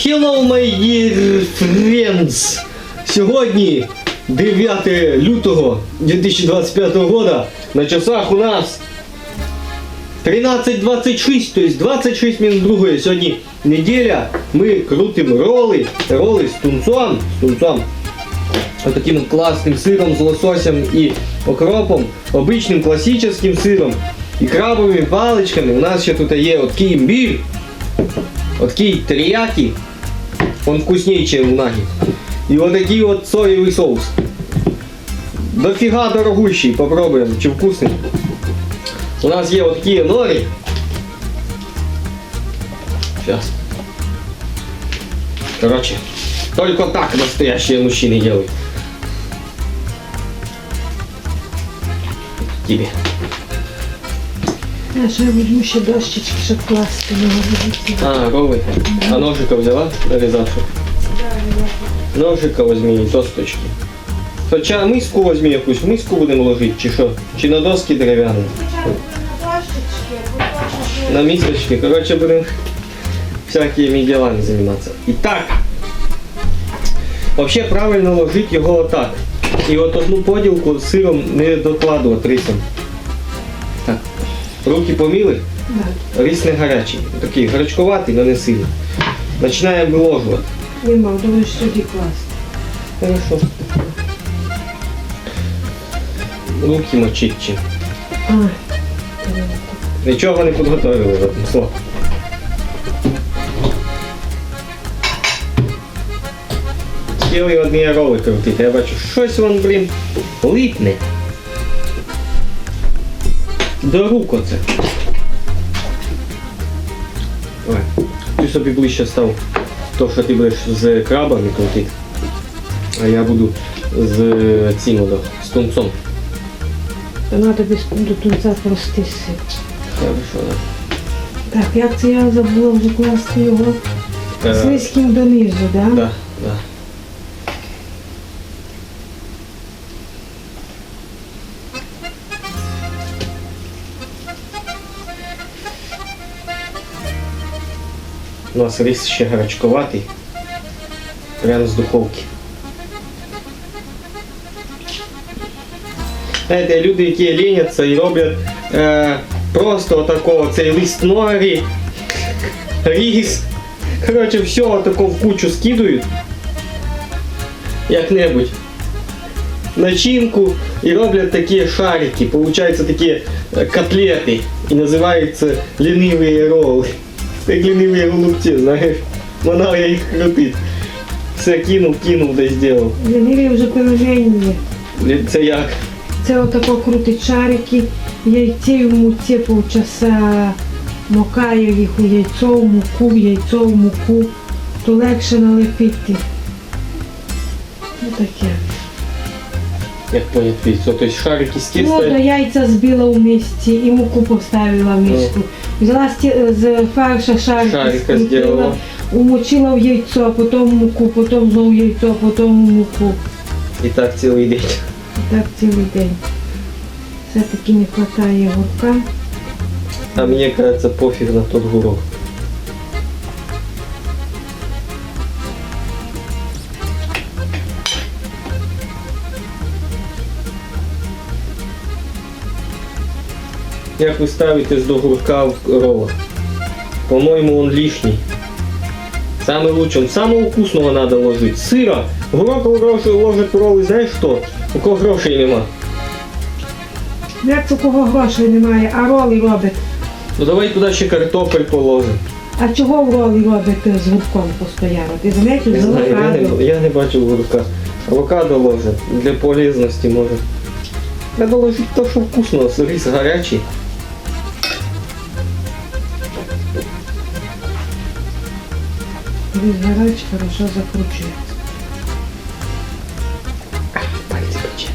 Hello, my dear friends! Сьогодні 9 лютого 2025 года. На часах у нас 13.26, то есть 26 минут другої. Сьогодні неділя. Ми крутимо роли, роли з тунцом, з тунцом. Вот таким вот классным сыром с лососем и окропом, обычным классическим сыром и крабовыми палочками. У нас ще тут є от такий імбір, от такий терияки, Он вкуснее, чем наги. И вот такий вот соевый соус. Дофига дорогущий, попробуем, чи вкусный. У нас є вот такие нори. Сейчас. Короче, только так настоящие мужчины делают. Тебе. Я ще візьму ще дощечки, щоб класти на. А, Ровы. А ножика взяла нарезавши? Ножика возьми і досточки. Хоча миску возьми якусь, миску будемо ложити, чи що? Чи на доски дерев'яні? На мисочки. Короче, будем всякими делами заниматься. Итак, вообще правильно ложить його отак. І от одну поділку з сиром не докладувати рисом. Руки поміли? Да. Рис не гарячий. Такий гарячкуватий, але не сильний. Починаємо виложувати. Вимав, думаєш сюди класти. Хорошо. Руки мочить чим. А, Нічого не підготовили в одному слові. Хотіли одні роли крутити. Я бачу, щось вон, блін, липне. До рук оце. Ой, ти собі ближче став то, що ти будеш з крабами крутити. А я буду з цим з тунцом. то треба тобі до тунця. Хорошо, да. Так, як це я забула вже класти його? Е, З низьким донизу, да? Да, да. У нас рис ще гарячковатий. Прямо з духовки. Знаєте, люди, які ліняться і роблять е, просто отакого цей лист норі, рис. Короче, все отако в кучу скидують. Як-небудь. Начинку і роблять такі шарики. Получаються такі котлети. І називаються ліниві роли. Як ліниві голубці, знаєш. Вона я їх крутить. Все кинув, кинув, десь зробив. Ліниві вже пельмені. Це як? Це отако крутить шарики, яйце в муці півчаса макає їх у яйцо, в муку, в яйцо, в муку, то легше налепити. Ну таке. Як поняти віцо? Тобто шарики з Ну, до яйця збила в мисці і муку поставила в миску. Взяла з, ті- з фарша шарики, Шарика зробила. умочила в яйцо, потім в муку, потім знову в яйцо, потім в муку. І так цілий день. І так цілий день. Все-таки не вистачає гурка. А мені кажется, пофіг на тот гурок. Як ви ставитесь до гурка в роллах? По-моему, он лишний. Самый лучший, самого вкусного надо ложить. Сыра. Гурок гроші ложить в ролли, знаєш що? У кого грошей нема. Як у кого грошей немає, а роли робить. Ну давай туди ще картофель положимо. А чого в ролі робить з гурком постоянно? Ти заметив, з знаю, я авокадо. не, я не бачив гурка. Авокадо ложить для полезності може. Треба ложити то, що вкусно, рис гарячий. Рис гарячий, хорошо закручується. Пальці пече.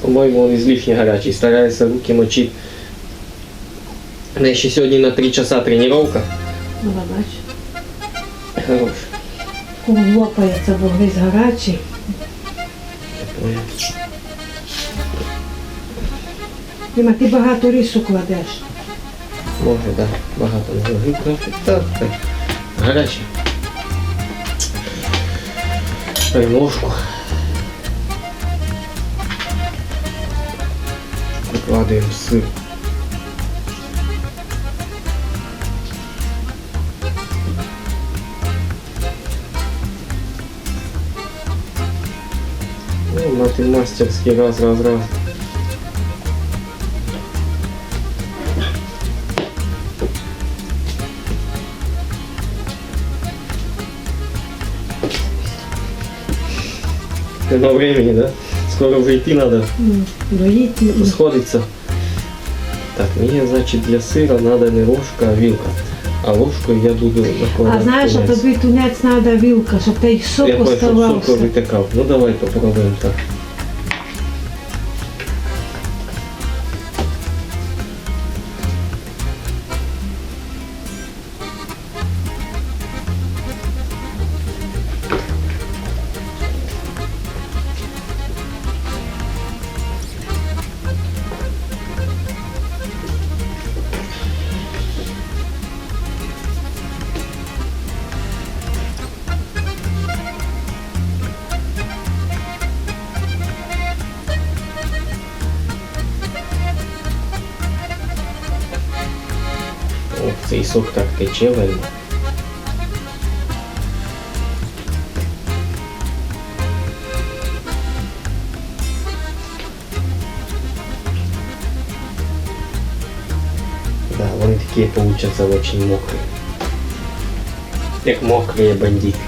По-моєму, він излишне гарячий. Старається руки мочити. У мене ще сьогодні на 3 часа тренування. Ну, бач. Хорош. Кого лопається, бо рис гарячий. Дима, ти багато рису кладеш. Може. Да. Багато не. Так, так. Гаряче. Ложку. Викладаємо сир. Ну, мати мастерський раз, раз, раз. Нема времени, да? Скоро вже йти треба. Ну, доїти сходиться. Так, мені, значить, для сира треба не ложка, а вілка. А ложкою я буду накладати А знаєш, а тунець. тобі тунець треба вілка, щоб той сок Я хочу, щоб сок оставався. Ну давай попробуємо так. Ох, цей сок так тече вельми. Да, вони такі получаться очень мокрі. Як мокрі бандити.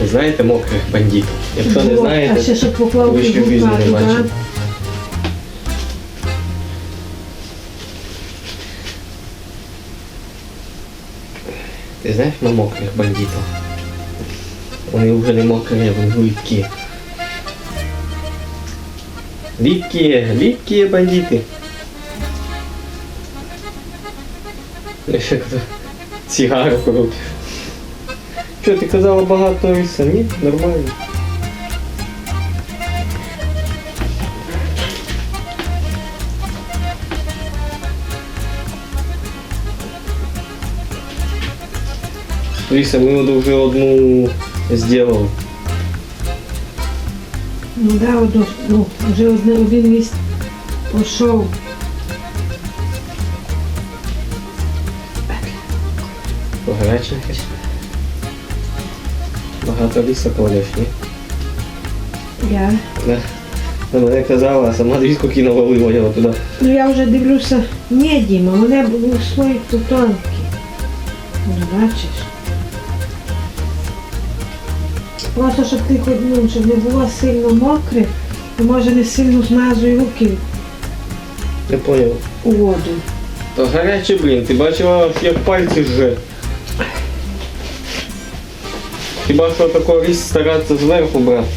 Ви знаєте мокрих бандитів? Якщо не Вот, знаєте, А ще щоб поклав ви ще в в житті не так? Ти знаєш на мокрих бандитов? Вони вже не мокрі, вони липкі. Липкі, липкі бандити. Я ще коли Цигару крутив. Що, ти казала багато риса? самі? Нормально. Лиса, ми от вже одну зробили. Ну да, одно, ну, вже один, один міст пішов. Погаряченька. Багато ліса кладеш, ні? Я. Да. На мене казала, а сама дві скільки навалила я туди. Ну я вже дивлюся, ні, Діма, вони були свої тут. Ну, бачиш. Просто щоб ти ну, щоб не було сильно мокре, і може не сильно змазуй руки Не поняв. у воду. Та гаряче, блін, ти бачила, як пальці жже. Хіба що такий ріс старатися зверху брати.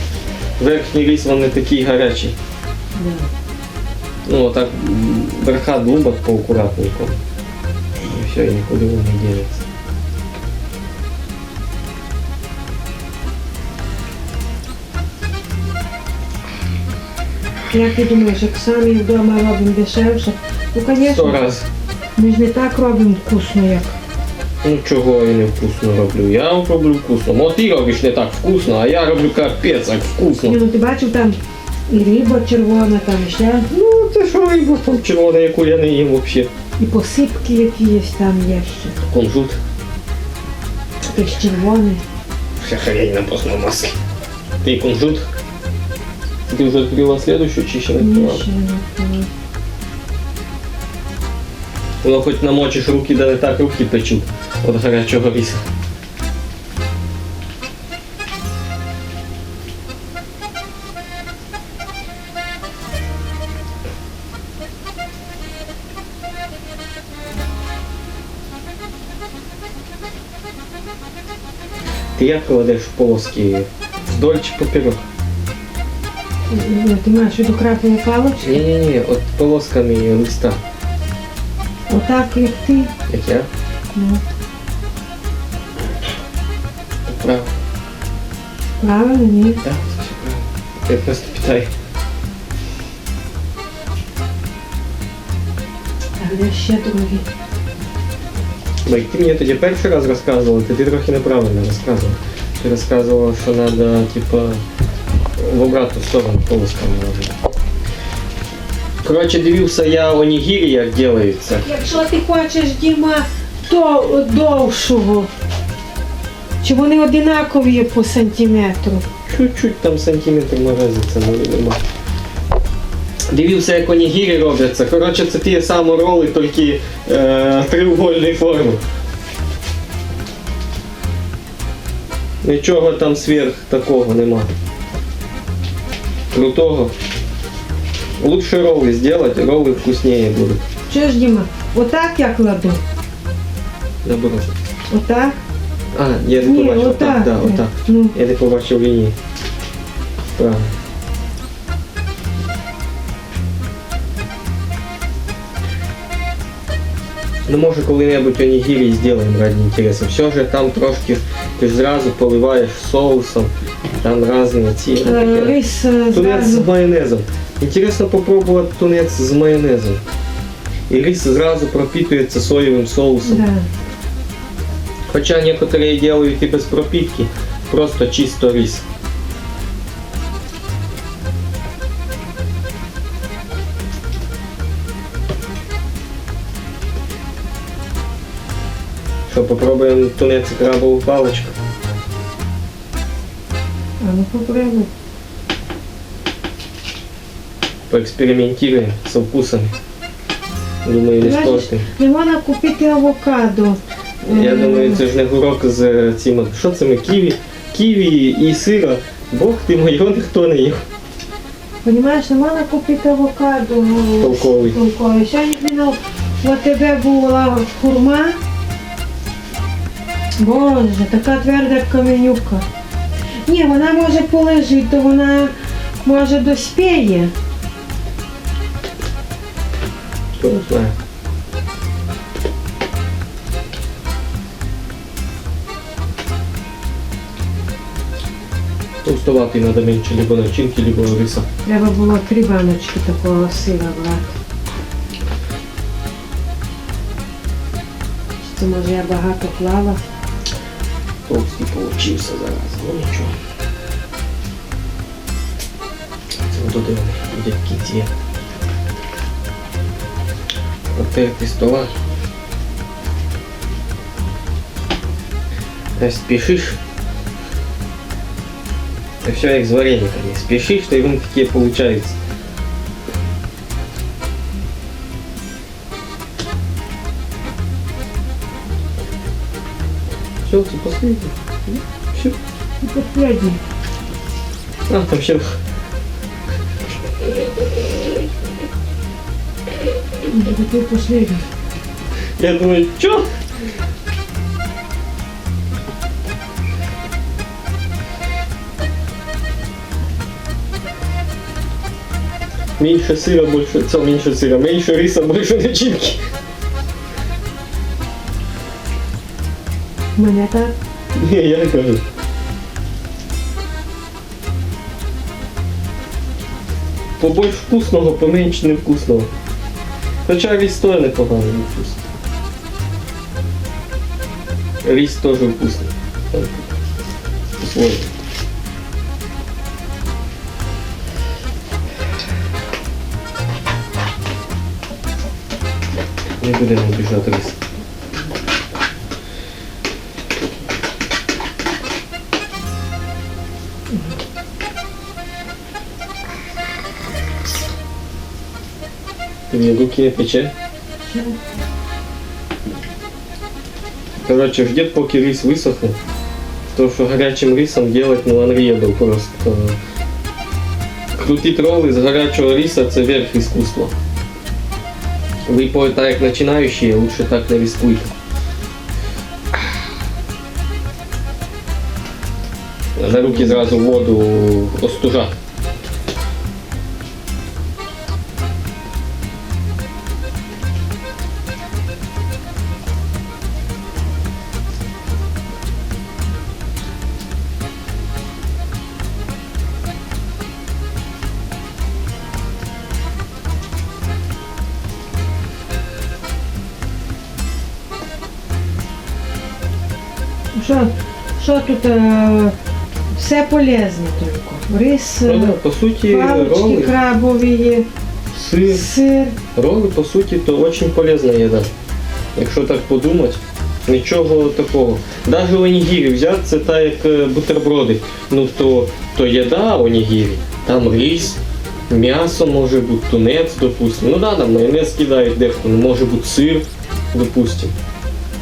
Верхній ріс він не такий гарячий. Да. Ну, отак верха дубок поаккуратненько. І все, і нікуди він не дінеться. Як ти думаєш, як самі вдома робимо дешевше? Ну, Сто звісно, раз. ми ж не так робимо вкусно, як. Ну чого я не вкусно роблю? Я роблю вкусно. От ти робиш не так вкусно, а я роблю капець як Ні, вкусно. ну ти бачив там і риба червона, там і ще, Ну це що риба там червона, яку я не їм взагалі. і посипки якісь там є ще. Кунжут. Якесь червоне. Вся хрень на постном масле. Ты кунжут? Ты уже открыла следующую, чи ще не Ні, відкривала? ще не відкрила. Воно хоч намочиш руки, да не так руки печуть від гарячого ріса. Ти як кладеш полоски вдоль чи поперек? Ты Ти маєш від украпання палочки? Ні-ні-ні, от полосками листа, Отак, як ти. як я. Ну, Правильно. правильно, ні. Так, це все правильно. Я просто питаю. А де ще другий? Бо як ти мені тоді перший раз розказувала, то ти трохи неправильно розказувала. Ти розказувала, що треба, типа, в обратну сторону полосками ложити. Коротше, дивився я онігірі, як ділаються. Якщо ти хочеш, Діма, то довшого. Чи вони одинакові по сантиметру? Чуть-чуть там сантиметр морозиться, нема. Дивився, як онігірі робляться. Коротше, це ті самі роли, тільки е, треугольної форми. Нічого там сверх такого нема. Крутого. Лучше роли сделать, роли вкуснее будуть. Що ж, Діма, отак я кладу. Наоборот. Отак? А, я не Ні, побачив. отак. Так, да, отак. Ну, Я не побачив лінії. Правильно. Ну може коли-небудь онігірі зробимо ради інтересу. Все же там трошки ти зразу поливаєш соусом, там різні ці. е, рис е, Тунець з майонезом. Інтересно попробувати тунець з майонезом. І рис зразу пропітується соєвим соусом. Да. Хоча некоторые делают и без пропитки, просто чисто рис. Что, попробуем тунец и крабовую палочку? А ну попробуй. Поэкспериментируем со вкусами. Думаю, не Знаєш, не можна купити авокадо. Я Е, думаю, це ж не гурок з цим. Що це ми? Ківі? Ківі і сира. Бог ти мой, його ніхто не їв. Понімаєш, не можна купити авокадо. ну, Толковий. Толковий. Сьогодні у тебе була хурма. Боже, така тверда каменюка. Ні, вона може полежати, то вона може доспіє. Хто знає. Толстоватый надо меньше либо начинки, либо риса. Треба було три баночки такого сира брати. Це може я багато клала. Толстый получился зараз, ну ничего. Це вот тут дядьки ці. Протерти стола. Та спішиш. Та все як з варениками. Спішиш, то і вони такі получаються. Все, це последнє. Все. І последній. А, там ще Такий последній. Я думаю, чё? Меньше сыра, больше... Це меньше сыра, меньше риса, больше начинки. Мене так. Не, я не кажу. Побольше вкусного, поменьше невкусного. Хоча рис теж непоганий вкус. Рис теж вкусний. По-своєму. Не будемо обіжати рис. Руки пече? Короче, ждет, поки рис высохнет. То, что горячим рисом делать, ну, анреду просто. Крутить ролли з гарячого риса це верх іскусства. Ви по так як починаючі, лучше так не рискуйте. На руки зразу воду остужати. Що, що тут е, все полезне тільки. Рис, да, е, по суті, палочки роли, крабові сир. сир. Роли, по суті, то очень полезна їда. Якщо так подумати, нічого такого. Навіть онігірі взяти, це так як е, бутерброди. Ну то, то їда онігірі, там рис, м'ясо може бути, тунець, допустим. Ну да, там майонез кидають дехто, ну може бути сир, допустим.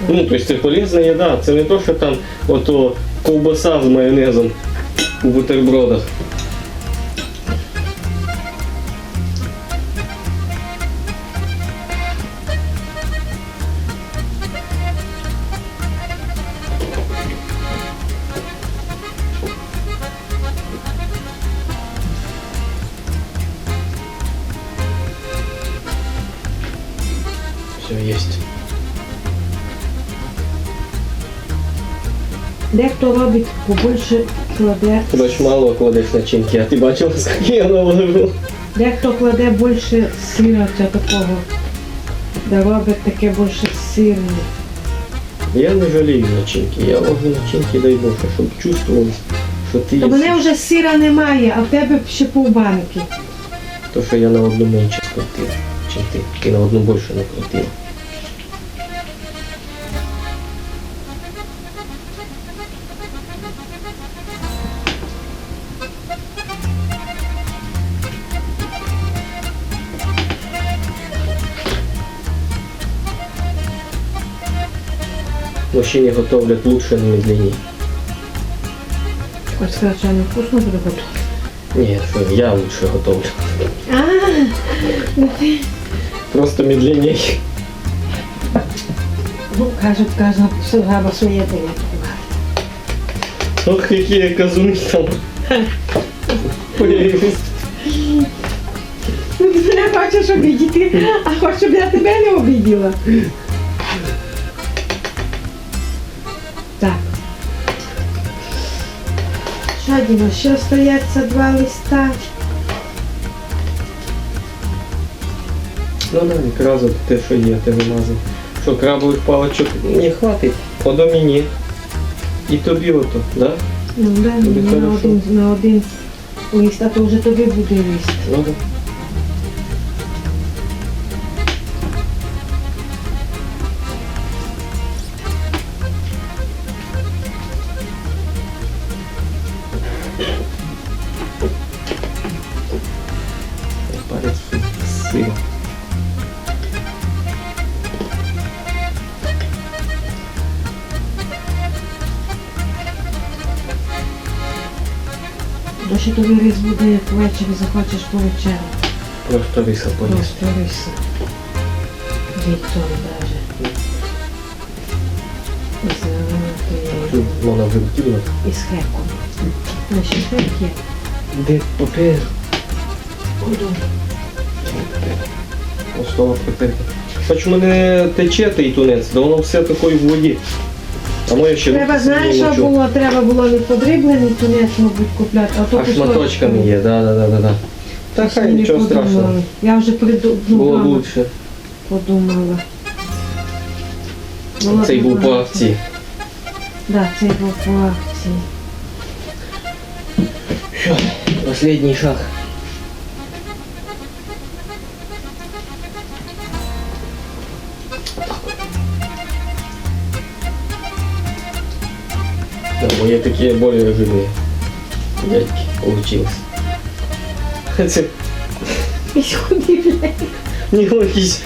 Ну, то есть це полезна їда, це не то, що там ото ковбаса з майонезом у бутербродах. Дехто робить побольше кладе, Ти бач, мало кладеш начинки, а ти бачила, скільки я наложив? дехто кладе більше сира ця такого. Де робить таке більше сирне. Я не жалію начинки, я ложу начинки, дай Боже, щоб чувствували, що ти То мене вже сира немає, а в тебе ще півбанки. То, що я на одну менше скрутив, чим ти. Ти на одну більше накрутила. Мужчине готовлять лучше, но медленнее. Ось сказати, що не вкусно буде готувати. Ні, що я лучше готовлю. А, ну ти. Просто медленнее. Ну, кажуть, кожна баба своє дає. Ох, які казуни там. появились. Ну, ти мене хочеш обідіти, а хочеш, щоб я тебе не обіділа. Діно, ще остається два листа. Ну да, якраз от те, що є, ти вимазав. Що крабових паличок не хватить, Подо мені. І тобі ото, да? Ну, да, Тобі на хорошо. один, на один лист, а то вже тобі буде лист. Ну да. Ввечері захочеш повечеряти. Просто риса поїсти. Просто риса. Яйцом даже. Зеленою Вона вивтіла. і з хеком. Ну, ще хек є. Де папір? Куди? Остала протерти. Хоч в мене тече той тунець, да воно все такої в воді. А моє ще Треба, виписано знаєш, що нічого. було? Треба було не подріблений тунець, мабуть, купляти, а то А шматочками є, да, да, да, да, да. Та Щось хай мені нічого подумали. страшного. Я вже Було б придумала, лучше. подумала. Було Цей б був по лучше. акції. Да, цей був по акції. Що, Последній шаг. Да, мои такие более жирные. Дядьки, получилось. Не якийсь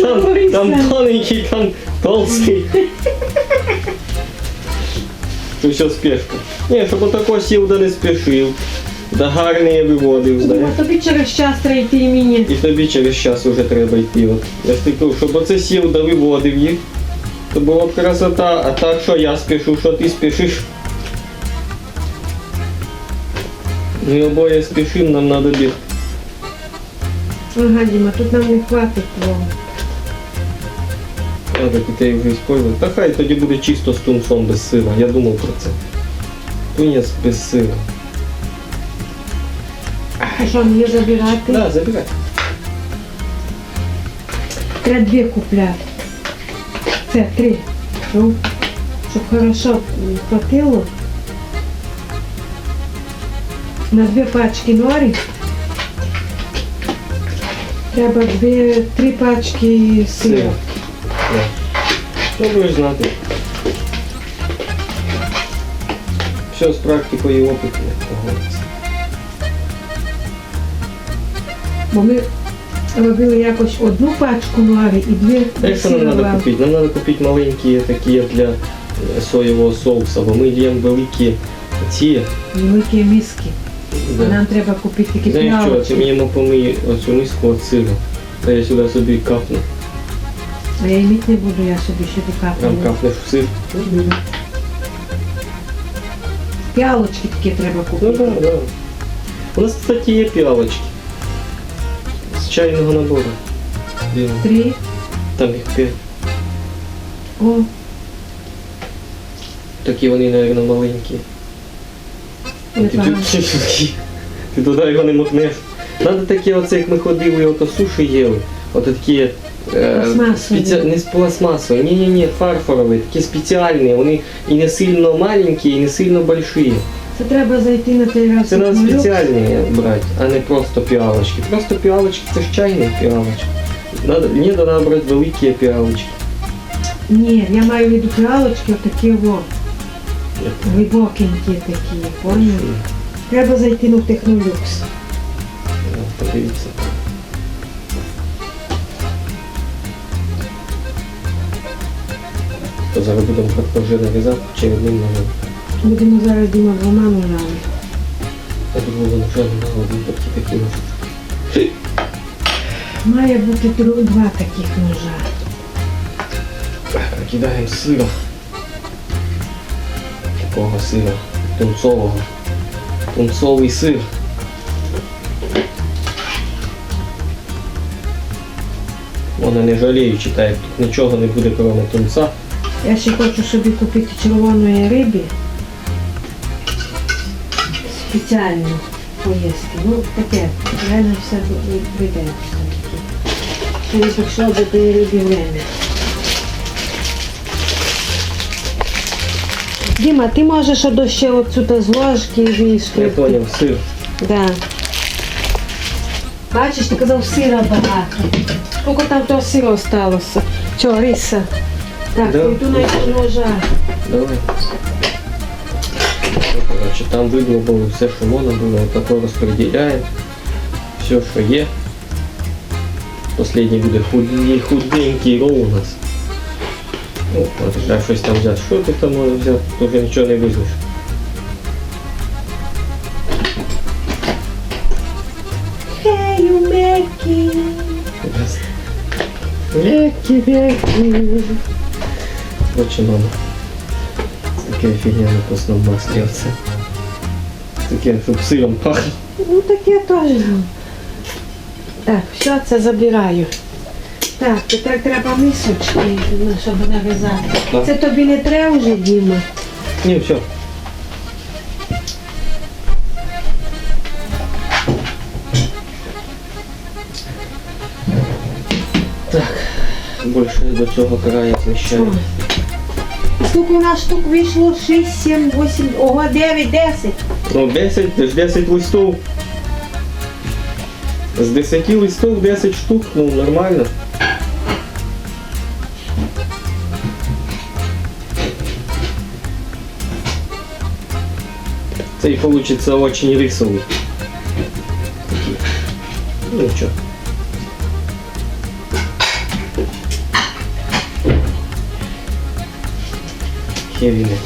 там, там тоненький, там толстий. Це все спешка. Ні, щоб отако сів да не спішив. Да гарний виводив, знаєш. Тобі через час треба йти і мені. І тобі через час вже треба йти. От. Я ж таки, щоб оце сів да виводив їх, то була б красота, а так що я спішу, що ти спішиш. Ми обоє спішимо, нам треба бігти. Ага, Діма, тут нам не хватить твого. Я так і вже использую. Та хай тоді буде чисто з тунцом без сира. Я думав про це. Тунець без сира. А що, мені забирати? Да, забирай. Треба дві купляти. Це три. Ну, щоб хорошо хватило. На дві пачки норі треба дві, три пачки. Сира. Ну, будеш знати. Все з практикою і опитом. як. Бо ми робили якось одну пачку норі і дві А що нам треба купити? Нам треба купити маленькі такі для е, соєвого соуса, бо ми їмо великі ці. великі миски. Нам треба купити такі Знаєш що, ти мені помий оцю миску від сиру. Та я сюди собі капну. А я їміть не буду, я собі ще Прям докапаю. капнеш в сир. Піалочки такі треба Ну купити. да, да. У нас, кстати, є піалочки. З чайного набору. Три. Там їх п'ять. О, Такі вони, мабуть, маленькі. Ти, ти, туди його не мотнеш. Надо такі, оце як ми ходили, ото суші їли. Ото такі. Е, спеці... Не з пластмасові, ні, ні, ні, фарфорові, такі спеціальні, вони і не сильно маленькі, і не сильно больші. Це треба зайти на той раз. Це треба спеціальні брати, а не просто піалочки. Просто піалочки це ж чайні піалочки. Надо, мені треба брати великі піалочки. Ні, я маю в виду піалочки, отакі во, глибокенькі такі, поняли? Треба зайти на технолюкс. Ну, Подивіться. То зараз будемо вже нарізати чи одним ножем. Будемо зараз Діма двома ножами. Я думаю, воно вже один такі такі ножи. Має бути два таких ножа. Кидаємо сира. Такого сира. Тунцового. Тунцовий сир. Вона не жаліючи, так тут нічого не буде, крім тунца. Я ще хочу собі купити червоної риби. Спеціально поїсти. Ну, таке, реально все прийде. Коли прийшло до тієї риби время. Діма, ти можеш одо ще оцю з ложки Я вішки. поняв, сир. Да. Бачиш, ти казав сира багато. Скільки там того сира осталося? Чого, риса? Так, Да. пойду на ножа. Давай. Ну, Короче, там видно було все, що можна було, тако розподіляємо. Все, що є. Последній буде худий, худенький рол у нас. Ну, от, треба щось там взяти. Що ти там можеш взяти? Тут вже нічого не візьмеш. Hey, you Меккі. Веки, веки. Короче, мама. Таке фігня на постном маслі оце. Таке, щоб сиром пахне. Ну таке теж. Так, все це забираю. Так, тепер треба мисочки, ну, щоб нарізати. Так. Це тобі не треба вже, Діма. Ні, все. Так, більше до цього краю зміщаю. Скільки у нас штук вийшло? 6, 7, 8, ого, 9, 10. Ну, 10, це ж 10 листов. З 10 листов 10 штук, ну нормально. Це і получится очень рисовый. Такий. Ну нічого. Херіни.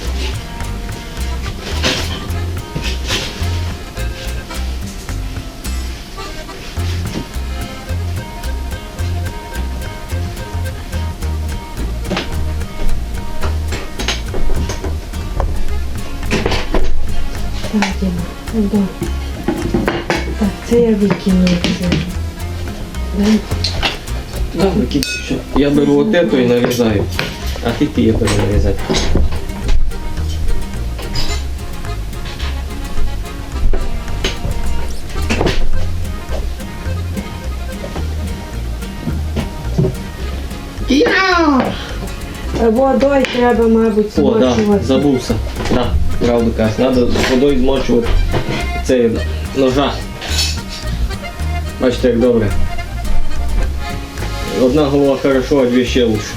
Да, выкидывай всё. Я беру вот эту и нарезаю. А ты ты я буду нарезать. Водою треба, мабуть, О, да, змочувати. забувся. Да, правду кажеш. Надо водою змочувати цей ножа. Бачите, як добре. Одна голова хорошо, а дві ще лучше.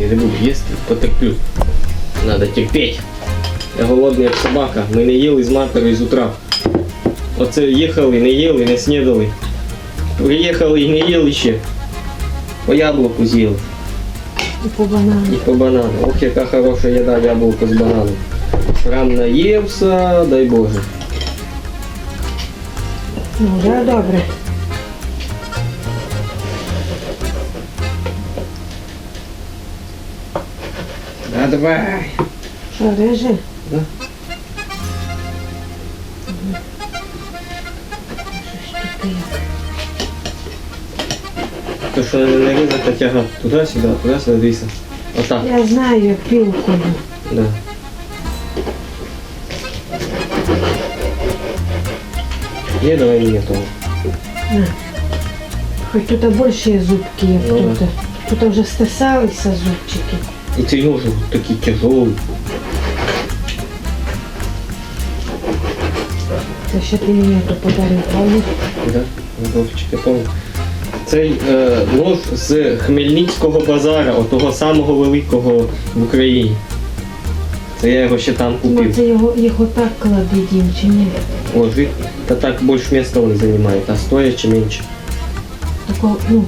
Я не буду їсти, потерплю. Надо терпеть. Я голодний як собака. Ми не їли з матері з утра. Оце їхали, не їли, не снідали. Приїхали і не їли ще. По яблуку з'їли. І по банану. І по банану. Ох, яка хороша їда, яблуко з бананом. Прям наївся, дай Боже. Ну, вже добре. А давай. Що, реже? Да. То що не нарізати, а тягати туди-сюди, туди-сюди, дивися. Отак. Я знаю, як пілкою. Да. Того. На. Хоч тут більше зубки, як Ну, тут. Тут вже стисалися зубчики. І цей нож такий тяжелий. Це ще ти мені то подарив, правда? Да? Вовчик, я помню. Цей е, нож з Хмельницького базара, отого самого великого в Україні. Це я його ще там Ну, купив. це його, їх отак кладе дім, чи ні? Ложить. Та так більше міста він займає, а стоїть чи менше. Тако, ну,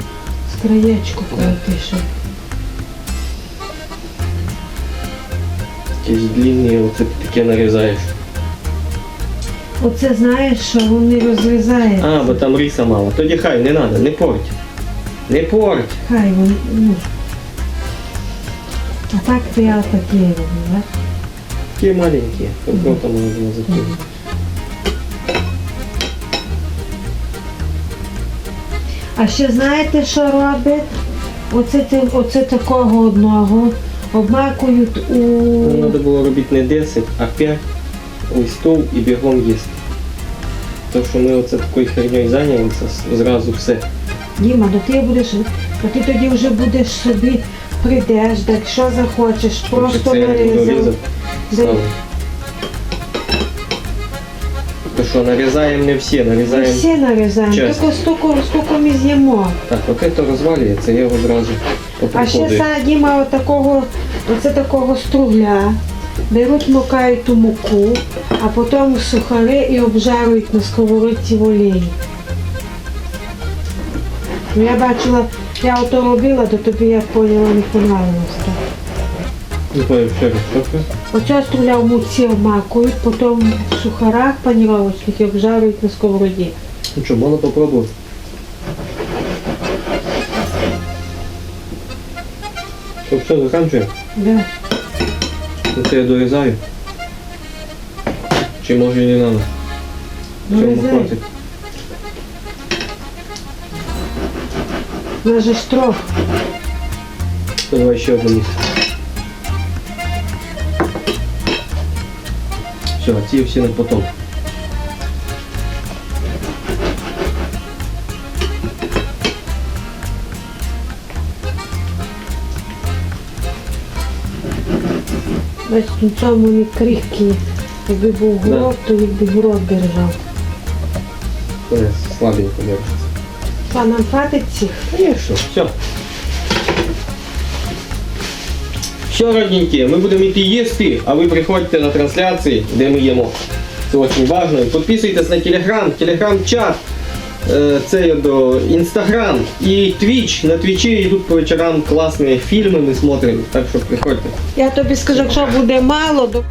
з краєчку коли пише. Якісь длинні, оце ти таке нарізаєш. Оце знаєш, що не розрізає. А, бо там риса мало. Тоді хай, не треба, не порть. Не порть. Хай він, ну. А так я такі роблю, так? Такі маленькі, щоб рота можна закинути. А ще знаєте, що робить? Оце, оце такого одного обмакують у. Ну, треба було робити не 10, а 5 листов і бігом їсти. То, що ми оце такою херньою зайнялися, зразу все. Діма, ну ти будеш, то ти тоді вже будеш собі прийдеш, так що захочеш, просто це я буду нарізав. різати. Ставлю. То що, нарізаємо не всі, Ми нарізаємо. всі нарізаємо, Часть. тільки стільки, скільки ми з'їмо. Так, поки то розвалюється, я його зразу А ще поприходую. са, Діма, отакого, оце такого стругля. Беруть, мукають у муку, а потім сухари і обжарують на сковородці в олії. Ну, я бачила, я ото робила, то тобі я поняла, не понравилось так. Не знаю, ще раз, це? Оце стругля в муці обмакують, потім в сухарах паніровочних і обжарують на сковороді. Ну що, можна попробувати. Що, все, заканчуємо? Да. Ну це я дорізаю. Чи може і не треба? Цьому Дорізай. хватить. У нас же ж трох. Давай ще одне місце. Все, ці всі на потом. Бачиш, на цьому не крихкі. Якби був гроб, то якби гроб держав. Вони слабенько держаться. А нам хватить цих? Конечно, все. Все, родненькі, ми будемо йти їсти, а ви приходьте на трансляції, де ми їмо. Це дуже важливо. Підписуйтесь на телеграм, телеграм-чат, Це я до інстаграм і твіч. На твічі йдуть по вечорам класні фільми, ми смотримо, так що приходьте. Я тобі скажу, якщо буде мало, то